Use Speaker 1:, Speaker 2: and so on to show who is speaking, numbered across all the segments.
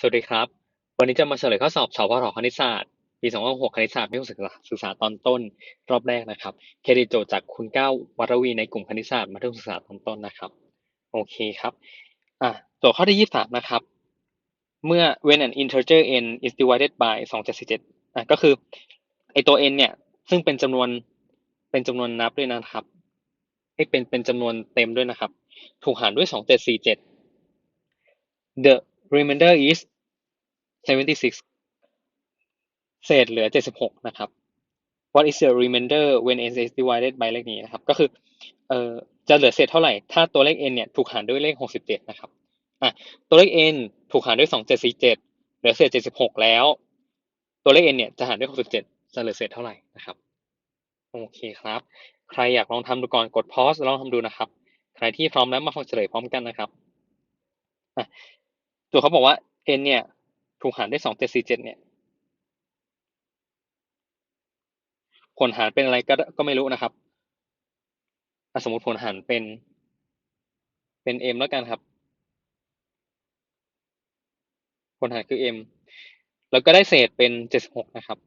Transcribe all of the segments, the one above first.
Speaker 1: สวัสดีครับ วันนี้จะมาเฉลยข้อสอบสพทคณิตศาสตร์ปี2006คณิตศาสตร์ไม่ศึกษาศึกษาตอนต้นรอบแรกนะครับ เครดิตโจทย์จากคุณก้าววัรวีในกลุ่มคณิตศาสตร์มัธยมศึกษาตอนต้นนะครับ โอเคครับอะโจทย์ข้อที่23นะครับ เมื่อ when an integer n is divided by 2747อะก็คือไอตัว n เนี่ย ซึ่งเป็นจำนวนเป็นจำนวนนับด้วยนะครับให้เป็นเป็นจำนวนเต็มด้วยนะครับ ถูกหารด้วย 2747 the remainder is 76 เศษเหลือ 76 นะครับ what is the remainder when n is divided by เลขนี้นะครับ ก็คือ เอ่อ จะเหลือเศษเท่าไหร่ ถ้าตัวเลข n เนี่ยถูกหารด้วยเลข 67 นะครับ อะ ตัวเลข n ถูกหารด้วย 2747 เหลือเศษ 76 แล้ว ตัวเลข n เนี่ยจะหารด้วย 67 จะเหลือเศษเท่าไหร่นะครับ โอเคครับ ใครอยากลองทำดูก่อน กด pause ลองทำดูนะครับ ใครที่พร้อมแล้วมาฟังเฉลยพร้อมกันนะครับ อะตัวเขาบอกว่า n เนี่ย ถูกหารด้วย2747เนี่ย ผลหารเป็นอะไรก็ก็ไม่รู้นะครับสมมติผลหารเป็น เป็น m แล้วกันครับ ผลหารคือ m แล้วก็ได้เศษเป็น76นะครับ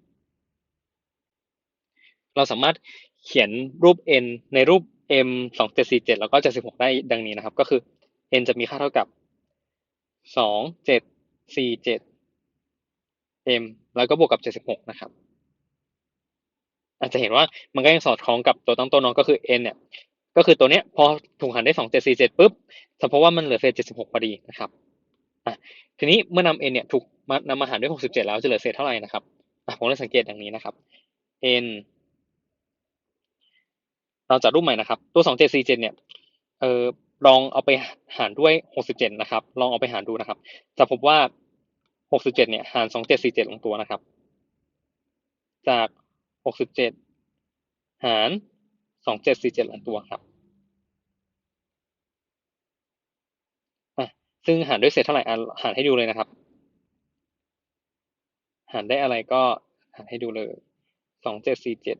Speaker 1: เราสามารถเขียนรูป n ในรูป m 2747แล้วก็76ได้ดังนี้นะครับ ก็คือ n จะมีค่าเท่ากับ 2747 m แล้วก็บวกกับ76นะครับ อาจจะเห็นว่ามันก็ยังสอดคล้องกับตัวตั้งต้นเนาะก็คือ n เนี่ย ก็คือตัวเนี้ยพอถูกหารได้2747ปุ๊บแต่เพราะว่ามันเหลือเศษ76พอดีนะครับอะทีนี้เมื่อนำ n เนี่ยถูกมานำมาหารด้วย67แล้วจะเหลือเศษเท่าไหร่นะครับอะผมเลยสังเกตอย่างนี้นะครับ n เราจัดรูปใหม่นะครับ ตัว2747เนี่ยเอ่อ ลองเอาไปหารด้วย 67 นะครับ ลองเอาไปหารดูนะครับ จะพบว่า 67 เนี่ยหาร 2747 ลงตัวนะครับ จาก 67 หาร 2747 ลงตัวครับอะซึ่งหารด้วยเศษเท่าไหร่อะหารให้ดูเลยนะครับ หารได้อะไรก็หารให้ดูเลย2747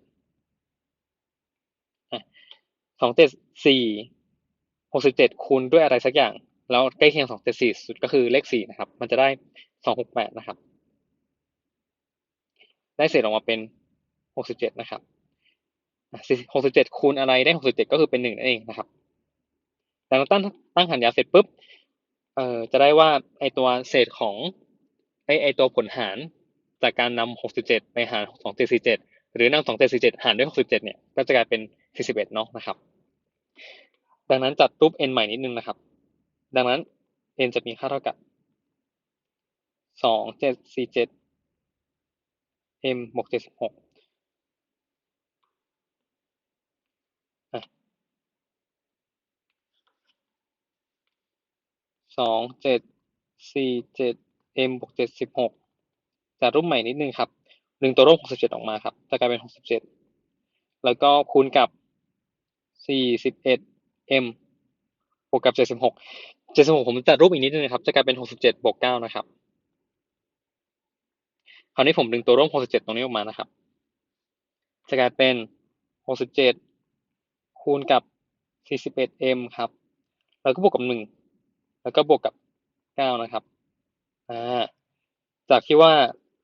Speaker 1: อ่ะ274 67คูณด้วยอะไรสักอย่าง แล้วใกล้เคียง274สุดก็คือเลข4นะครับ มันจะได้268นะครับ ได้เศษออกมาเป็น67นะครับ67คูณอะไรได้67ก็คือเป็น1นั่นเองนะครับแต่เราตั้งตั้งหารยาเสร็จปุ๊บ เอ่อ จะได้ว่าไอตัวเศษของไอไอตัวผลหารจากการนำ67ไปหาร2747หรือนำ2747หารด้วย67เจ็ดเนี่ย ก็จะกลายเป็น41เนาะนะครับ ดังนั้นจัดรูป n ใหม่นิดนึงนะครับ ดังนั้น n จะมีค่าเท่ากับ2747 m บวก76อะ2747 m บวก76จัดรูปใหม่นิดนึงครับดึงตัวร่วม67ออกมาครับจะกลายเป็น67แล้วก็คูณกับ41 m บวกกับ 76 76 ผมจัดรูปอีกนิดนึงนะครับ จะกลายเป็น 67 บวก 9 นะครับ คราวนี้ผมดึงตัวร่วม 67 ตรงนี้ออกมานะครับ จะกลายเป็น 67 คูณกับ 41m ครับ แล้วก็บวกกับ 1 แล้วก็บวกกับ 9 นะครับ อ่า จากที่ว่า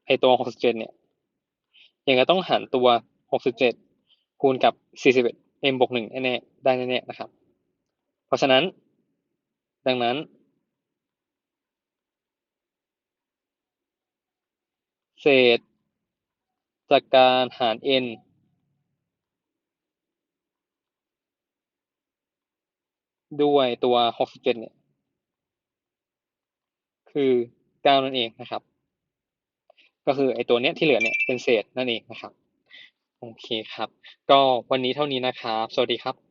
Speaker 1: ไอตัว 67 เนี่ย ยังไงต้องหารตัว 67 คูณกับ 41m บวก1แน่ๆได้แน่ๆนะครับ เพราะฉะนั้น ดังนั้นเศษจากการหาร n ด้วยตัว 67 เนี่ย คือ 9 นั่นเองนะครับ ก็คือไอตัวเนี้ยที่เหลือเนี่ยเป็นเศษนั่นเองนะครับ โอเคครับ ก็วันนี้เท่านี้นะครับ สวัสดีครับ